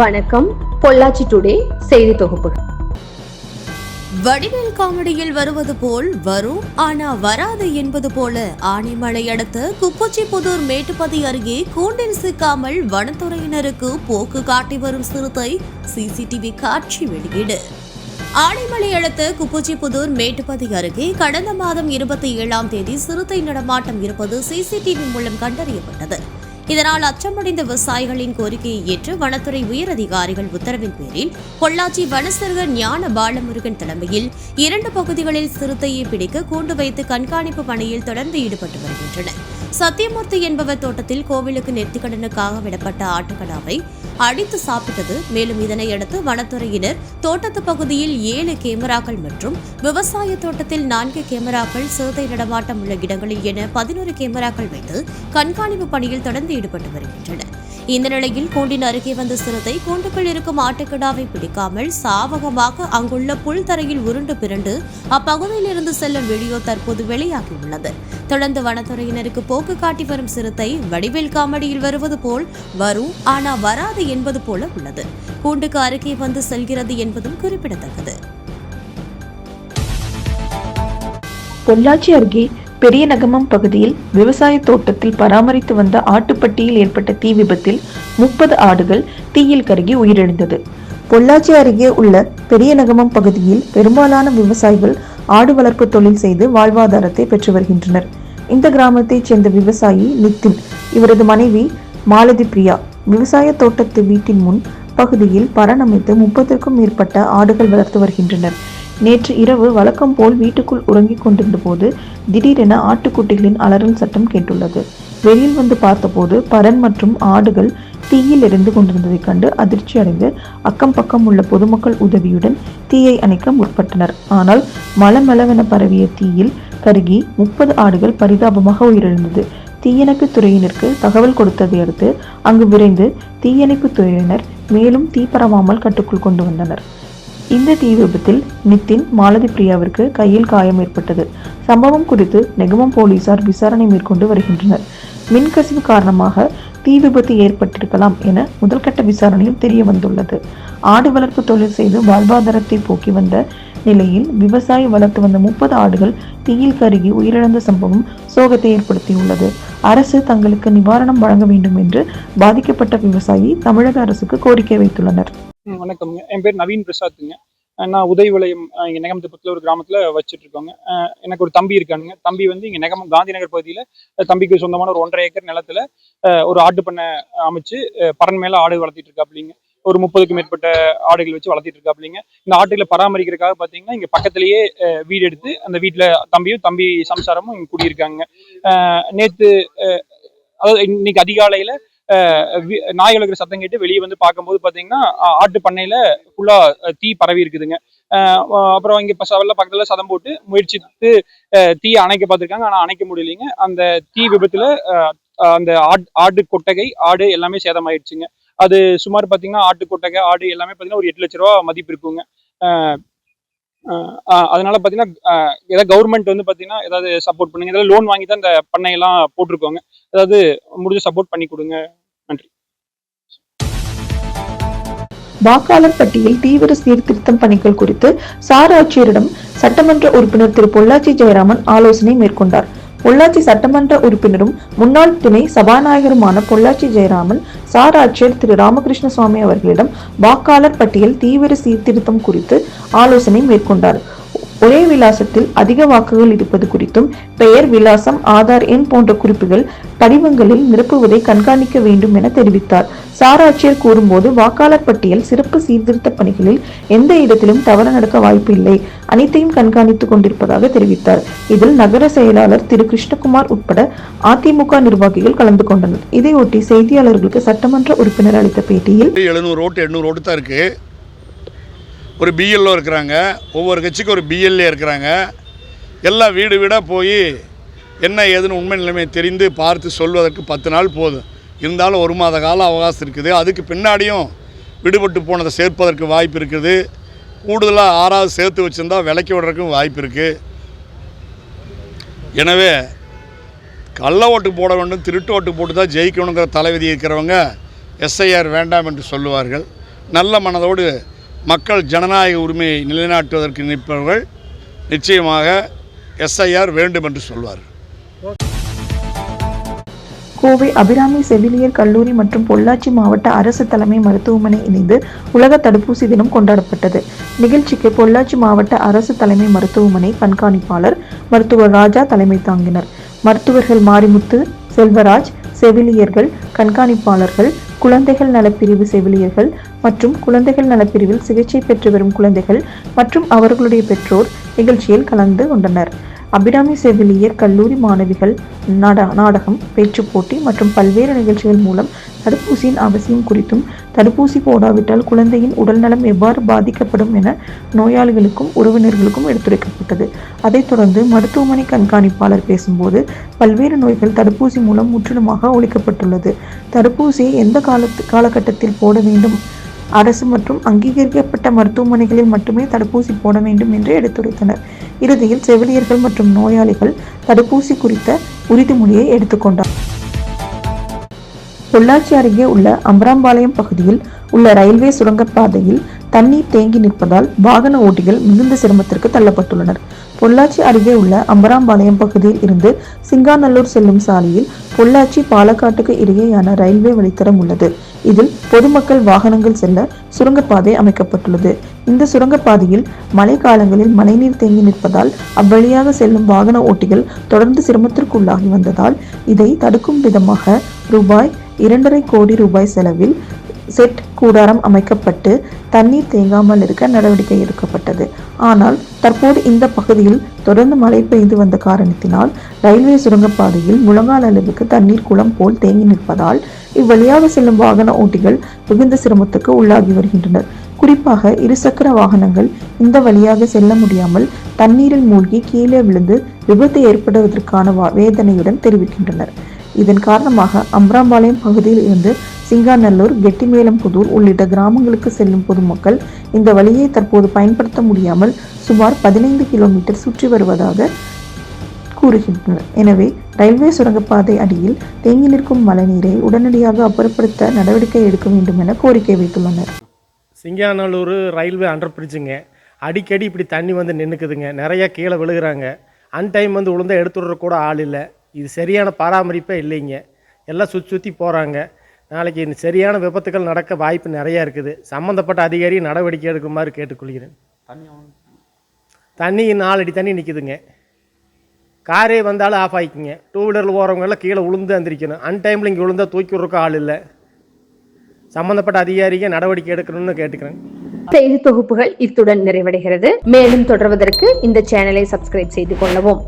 வணக்கம். பொள்ளாச்சி டுடே செய்தி தொகுப்பு. வடிவேல் காமெடியில் வருவது போல் வரும் ஆனா வராது என்பது போல ஆனைமலை அடுத்த குப்பச்சிபுதூர் மேட்டுப்பதி அருகே கூண்டில் சிக்காமல் வனத்துறையினருக்கு போக்கு காட்டி வரும் சிறுத்தை சிசிடிவி காட்சி வெளியீடு. ஆனைமலை அடுத்த குப்புச்சிபுதூர் மேட்டுப்பதி அருகே கடந்த மாதம் இருபத்தி ஏழாம் தேதி சிறுத்தை நடமாட்டம் இருப்பது சிசிடிவி மூலம் கண்டறியப்பட்டது. இதனால் அச்சமடைந்த விவசாயிகளின் கோரிக்கையை ஏற்று வனத்துறை உயரதிகாரிகள் உத்தரவின் பேரில் பொள்ளாச்சி வனசர்கர் ஞான பாலமுருகன் தலைமையில் இரண்டு பகுதிகளில் சிறுத்தையை பிடிக்க கூண்டு வைத்து கண்காணிப்பு பணியில் தொடர்ந்து ஈடுபட்டு வருகின்றனர். சத்தியமூர்த்தி என்பவர் தோட்டத்தில் கோவிலுக்கு நெத்திக்கடனுக்காக விடப்பட்ட ஆட்டுக்கடாவை அடித்து சாப்பிட்டது. மேலும் இதனையடுத்து வனத்துறையினர் தோட்டத்து பகுதியில் ஏழு கேமராக்கள் மற்றும் விவசாய தோட்டத்தில் நான்கு கேமராக்கள் சிறுத்தை நடமாட்டம் உள்ள இடங்களில் என பதினோரு கேமராக்கள் வைத்து கண்காணிப்பு பணியில் தொடர்ந்து ஈடுபட்டு வருகின்றனர். இந்த நிலையில் கூண்டின் அருகே வந்த சிறுத்தை கூண்டுக்குள் இருக்கும் ஆட்டுக்கிடாவை பிடிக்காமல் சாவகமாக அங்குள்ள புல் தரையில் உருண்டு பிறண்டு அப்பகுதியில் இருந்து செல்லும் வீடியோ தற்போது வெளியாகியுள்ளது. தொடர்ந்து வனத்துறையினருக்கு போக்கு காட்டி வரும் சிறுத்தை வடிவேல் காமெடியில் வருவது போல் வரும் ஆனா வராது என்பது போல உள்ளது. கூண்டுக்கு அருகே வந்து செல்கிறது என்பதும் குறிப்பிடத்தக்கது. பொள்ளாச்சி அருகே பெரிய நகமம் பகுதியில் விவசாய தோட்டத்தில் பராமரித்து வந்த ஆட்டுப்பட்டியில் ஏற்பட்ட தீ விபத்தில் முப்பது ஆடுகள் தீயில் கருகி உயிரிழந்தது. பொள்ளாச்சி அருகே உள்ள பெரிய நகமம் பகுதியில் பெரும்பாலான விவசாயிகள் ஆடு வளர்ப்பு தொழில் செய்து வாழ்வாதாரத்தை பெற்று வருகின்றனர். இந்த கிராமத்தைச் சேர்ந்த விவசாயி நித்தின் இவரது மனைவி மாலதி பிரியா விவசாய தோட்டத்து வீட்டின் முன் பகுதியில் பரணமைத்து முப்பதற்கும் மேற்பட்ட ஆடுகள் வளர்த்து வருகின்றனர். நேற்று இரவு வழக்கம் போல் வீட்டுக்குள் உறங்கிக் கொண்டிருந்த போது திடீரென ஆட்டுக்குட்டிகளின் அலறல் சட்டம் கேட்டுள்ளது. வெளியில் வந்து பார்த்தபோது பரன் மற்றும் ஆடுகள் தீயில் எரிந்து கொண்டிருந்ததைக் கண்டு அதிர்ச்சி அடைந்து அக்கம் பக்கம் உள்ள பொதுமக்கள் உதவியுடன் தீயை அணைக்க முற்பட்டனர். ஆனால் மலமளவென பரவிய தீயில் கருகி முப்பது ஆடுகள் பரிதாபமாக உயிரிழந்தது. தீயணைப்பு துறையினருக்கு தகவல் கொடுத்ததை அடுத்து அங்கு விரைந்து தீயணைப்பு துறையினர் மேலும் தீ பரவாமல் கட்டுக்குள் கொண்டு வந்தனர். இந்த தீ விபத்தில் நித்தின் மாலதி பிரியாவிற்கு கையில் காயம் ஏற்பட்டது. சம்பவம் குறித்து நெகமம் போலீசார் விசாரணை மேற்கொண்டு வருகின்றனர். மின்கசிவு காரணமாக தீ விபத்து ஏற்பட்டிருக்கலாம் என முதல்கட்ட விசாரணையில் தெரிய வந்துள்ளது ஆடு வளர்ப்பு தொழில் செய்து வாழ்வாதாரத்தை போக்கி வந்த நிலையில் விவசாயி வளர்த்து வந்த முப்பது ஆடுகள் தீயில் கருகி உயிரிழந்த சம்பவம் சோகத்தை ஏற்படுத்தியுள்ளது. அரசு தங்களுக்கு நிவாரணம் வழங்க வேண்டும் என்று பாதிக்கப்பட்ட விவசாயி தமிழக அரசுக்கு கோரிக்கை வைத்துள்ளனர். ம், என் பேர் நவீன் பிரசாத்துங்க. நான் உதயவிளையம் அஹ் இங்க நெகமத்துப்பத்தில் ஒரு கிராமத்தில் வச்சுட்டு இருக்கோங்க எனக்கு ஒரு தம்பி இருக்கானுங்க. தம்பி வந்து இங்கே நெகமம் காந்தி நகர் தம்பிக்கு சொந்தமான ஒரு ஒன்றரை ஏக்கர் நிலத்துல ஒரு ஆட்டு பண்ணை அமைச்சு பறன் மேலே ஆடு வளர்த்திட்டு இருக்காப்லிங்க ஒரு முப்பதுக்கு மேற்பட்ட ஆடுகள் வச்சு வளர்த்திட்டு இருக்காப்லிங்க இந்த ஆட்டுகளை பராமரிக்கிறதுக்காக பார்த்தீங்கன்னா இங்கே பக்கத்திலேயே வீடு எடுத்து அந்த வீட்டில் தம்பியும் தம்பி சம்சாரமும் இங்கே குடியிருக்காங்க. நேற்று அதாவது இன்னைக்கு அதிகாலையில் நாய்கள் இருக்கிற நாய் சத்தம் கேட்டு வெளியே வந்து பார்க்கும்போது பார்த்தீங்கன்னா ஆட்டு பண்ணையில ஃபுல்லா தீ பரவி இருக்குதுங்க. அப்புறம் இங்க இப்போ பக்கத்துல சதம் போட்டு முயற்சித்து அஹ் தீயை அணைக்க பார்த்துருக்காங்க ஆனால் அணைக்க முடியலைங்க. அந்த தீ விபத்துல அந்த ஆட் ஆடு கொட்டகை ஆடு எல்லாமே சேதமாயிடுச்சுங்க. அது சுமார் பார்த்தீங்கன்னா ஆட்டு கொட்டகை ஆடு எல்லாமே பார்த்தீங்கன்னா ஒரு எட்டு லட்ச ரூபா மதிப்பு இருக்குங்க. அதனால பார்த்தீங்கன்னா ஏதாவது கவர்மெண்ட் வந்து பார்த்தீங்கன்னா ஏதாவது சப்போர்ட் பண்ணுங்க. ஏதாவது லோன் வாங்கி தான் இந்த பண்ணையெல்லாம் போட்டிருக்கோங்க. ஏதாவது முடிஞ்ச சப்போர்ட் பண்ணி கொடுங்க. வாக்காளர் பட்டியல் தீவிர சீர்திருத்தம் பணிகள் குறித்து சார் ஆட்சியரிடம் சட்டமன்ற உறுப்பினர் திரு பொள்ளாச்சி ஜெயராமன் ஆலோசனை மேற்கொண்டார். பொள்ளாச்சி சட்டமன்ற உறுப்பினரும் முன்னாள் துணை சபாநாயகருமான பொள்ளாச்சி ஜெயராமன் சார் ஆட்சியர் திரு ராமகிருஷ்ண சுவாமி அவர்களிடம் வாக்காளர் பட்டியல் தீவிர சீர்திருத்தம் குறித்து ஆலோசனை மேற்கொண்டார். ஒரே விலாசத்தில் அதிக வாக்குகள் இருப்பது குறித்தும் பெயர் விலாசம் ஆதார் எண் போன்ற குறிப்புகள் படிவங்களில் நிரப்புவதை கண்காணிக்க வேண்டும் என தெரிவித்தார். சாராட்சியர் கூறும்போது வாக்காளர் பட்டியல் சிறப்பு சீர்திருத்த பணிகளில் எந்த இடத்திலும் தவறு நடக்க வாய்ப்பு இல்லை. அனைத்தையும் கண்காணித்துக் கொண்டிருப்பதாக தெரிவித்தார். இதில் நகர செயலாளர் திரு. கிருஷ்ணகுமார் உட்பட அதிமுக நிர்வாகிகள் கலந்து கொண்டனர். இதையொட்டி செய்தியாளர்களுக்கு சட்டமன்ற உறுப்பினர் அளித்த பேட்டியில் எழுநூறு ஓட்டு எண்ணூறு ஓட்டு தான் இருக்கு. ஒரு பிஎல்ஓ இருக்கிறாங்க. ஒவ்வொரு கட்சிக்கும் ஒரு பிஎல்ஏ இருக்கிறாங்க. எல்லாம் வீடு வீடாக போய் என்ன ஏதுன்னு உண்மை நிலைமை தெரிந்து பார்த்து சொல்வதற்கு பத்து நாள் போதும். இருந்தாலும் ஒரு மாத கால அவகாசம் இருக்குது. அதுக்கு பின்னாடியும் விடுபட்டு போனதை சேர்ப்பதற்கு வாய்ப்பு இருக்குது. கூடுதலாக ஆறாவது சேர்த்து வச்சுருந்தா விலைக்கு விடுறதுக்கும் வாய்ப்பு இருக்குது எனவே கள்ள ஓட்டு போட வேண்டும் திருட்டு ஓட்டு போட்டு தான் ஜெயிக்கணுங்கிற தலைவிதி இருக்கிறவங்க எஸ்ஐஆர் வேண்டாம் என்று சொல்லுவார்கள். நல்ல மனதோடு மக்கள் ஜனநாயக உரிமையை நிலைநாட்டுவதற்கு நிற்பவர்கள் நிச்சயமாக எஸ்ஐஆர் வேண்டும் என்று சொல்வார் கோவை அபிராமி செவிலியர் கல்லூரி மற்றும் பொள்ளாச்சி மாவட்ட அரசு தலைமை மருத்துவமனை இணைந்து உலக தடுப்பூசி தினம் கொண்டாடப்பட்டது. நிகழ்ச்சிக்கு பொள்ளாச்சி மாவட்ட அரசு தலைமை மருத்துவமனை கண்காணிப்பாளர் மருத்துவர் ராஜா தலைமை தாங்கினர். மருத்துவர்கள் மாரிமுத்து செல்வராஜ் செவிலியர்கள் கண்காணிப்பாளர்கள் குழந்தைகள் நலப்பிரிவு செவிலியர்கள் மற்றும் குழந்தைகள் நலப்பிரிவில் சிகிச்சை பெற்று வரும் குழந்தைகள் மற்றும் அவர்களுடைய பெற்றோர் நிகழ்ச்சியில் கலந்து கொண்டனர். அபிராமி செவிலியர் கல்லூரி மாணவிகள் நாட- நாடகம் பேச்சு போட்டி மற்றும் பல்வேறு நிகழ்ச்சிகள் மூலம் தடுப்பூசியின் அவசியம் குறித்தும் தடுப்பூசி போடாவிட்டால் குழந்தையின் உடல்நலம் எவ்வாறு பாதிக்கப்படும் என நோயாளிகளுக்கும் உறவினர்களுக்கும் எடுத்துரைக்கப்பட்டது. அதைத் தொடர்ந்து மருத்துவமனை கண்காணிப்பாளர் பேசும்போது பல்வேறு நோய்கள் தடுப்பூசி மூலம் முற்றிலுமாக ஒழிக்கப்பட்டுள்ளது. தடுப்பூசியை எந்த காலத்து காலகட்டத்தில் போட வேண்டும்? அரசு மற்றும் அங்கீகரிக்கப்பட்ட மருத்துவமனைகளில் மட்டுமே தடுப்பூசி போட வேண்டும் என்று எடுத்துரைத்தனர். இறுதியில் செவிலியர்கள் மற்றும் நோயாளிகள் தடுப்பூசி குறித்த உறுதிமொழியை எடுத்துக்கொண்டார் பொள்ளாச்சி அருகே உள்ள அம்பராம்பாளையம் பகுதியில் உள்ள ரயில்வே சுரங்கப்பாதையில் தண்ணீர் தேங்கி நிற்பதால் வாகன ஓட்டிகள் மிகுந்த சிரமத்திற்கு தள்ளப்பட்டுள்ளனர். பொள்ளாச்சி அருகே உள்ள அம்பராம்பாளையம் பகுதியில் இருந்து சிங்காநல்லூர் செல்லும் சாலையில் பொள்ளாச்சி பாலக்காட்டுக்கு இடையேயான ரயில்வே வழித்தடம் உள்ளது. இதில் பொதுமக்கள் வாகனங்கள் செல்ல சுரங்கப்பாதை அமைக்கப்பட்டுள்ளது. இந்த சுரங்கப்பாதையில் மழை காலங்களில் மழைநீர் தேங்கி நிற்பதால் அவ்வழியாக செல்லும் வாகன ஓட்டிகள் தொடர்ந்து சிரமத்திற்குள்ளாகி வந்ததால் இதை தடுக்கும் விதமாக ரூபாய் இரண்டரை கோடி ரூபாய் செலவில் செட் கூடாரம் அமைக்கப்பட்டு தண்ணீர் தேங்காமல் இருக்க நடவடிக்கை எடுக்கப்பட்டது. ஆனால் தற்போது இந்த பகுதியில் தொடர்ந்து மழை பெய்து வந்த காரணத்தினால் ரயில்வே சுரங்கப்பாதையில் முழங்கால் அளவுக்கு தண்ணீர் குளம் போல் தேங்கி நிற்பதால் இவ்வழியாக செல்லும் வாகன ஓட்டிகள் மிகுந்த சிரமத்துக்கு உள்ளாகி வருகின்றனர். குறிப்பாக இருசக்கர வாகனங்கள் இந்த வழியாக செல்ல முடியாமல் தண்ணீரில் மூழ்கி கீழே விழுந்து விபத்து ஏற்படுவதற்கான வா- வேதனையுடன் தெரிவிக்கின்றனர். இதன் காரணமாக அம்ராம்பாளையம் பகுதியில் இருந்து சிங்காநல்லூர் கெட்டிமேலம்புதூர் உள்ளிட்ட கிராமங்களுக்கு செல்லும் பொதுமக்கள் இந்த வழியை தற்போது பயன்படுத்த முடியாமல் சுமார் பதினைந்து கிலோமீட்டர் சுற்றி வருவதாக கூறுகின்றனர். எனவே ரயில்வே சுரங்கப்பாதை அடியில் தேங்கி நிற்கும் மழைநீரை உடனடியாக அப்புறப்படுத்த நடவடிக்கை எடுக்க வேண்டும் என கோரிக்கை வைத்துள்ளனர். சிங்காநல்லூர் ரயில்வே அண்டர் பிரிட்ஜுங்க அடிக்கடி இப்படி தண்ணி வந்து நின்றுக்குதுங்க நிறையா கீழே விழுகிறாங்க. அன்டைம் வந்து உளுந்த எடுத்துடுற கூட ஆள் இல்லை. இது சரியான பராமரிப்பே இல்லைங்க. எல்லாம் சுற்றி சுற்றி போகிறாங்க நாளைக்கு இந்த சரியான விபத்துகள் நடக்க வாய்ப்பு நிறையா இருக்குது. சம்மந்தப்பட்ட அதிகாரி நடவடிக்கை எடுக்குமாறு கேட்டுக்கொள்கிறேன். தண்ணி நாலு அடி தண்ணி நிற்குதுங்க காரே வந்தாலும் ஆஃப் ஆகிக்குங்க டூ வீலரில் போகிறவங்க எல்லாம் கீழே விழுந்து எந்திரிக்கணும். அன்டைமில் இங்கே விழுந்தா தூக்கி விட்றக்கு ஆள் இல்லை. சம்மந்தப்பட்ட அதிகாரிங்க நடவடிக்கை எடுக்கணும்னு கேட்டுக்கிறேன். செய்தி தொகுப்புகள் இத்துடன் நிறைவடைகிறது. மேலும் தொடர்வதற்கு இந்த சேனலை சப்ஸ்கிரைப் செய்து கொள்ளவும்.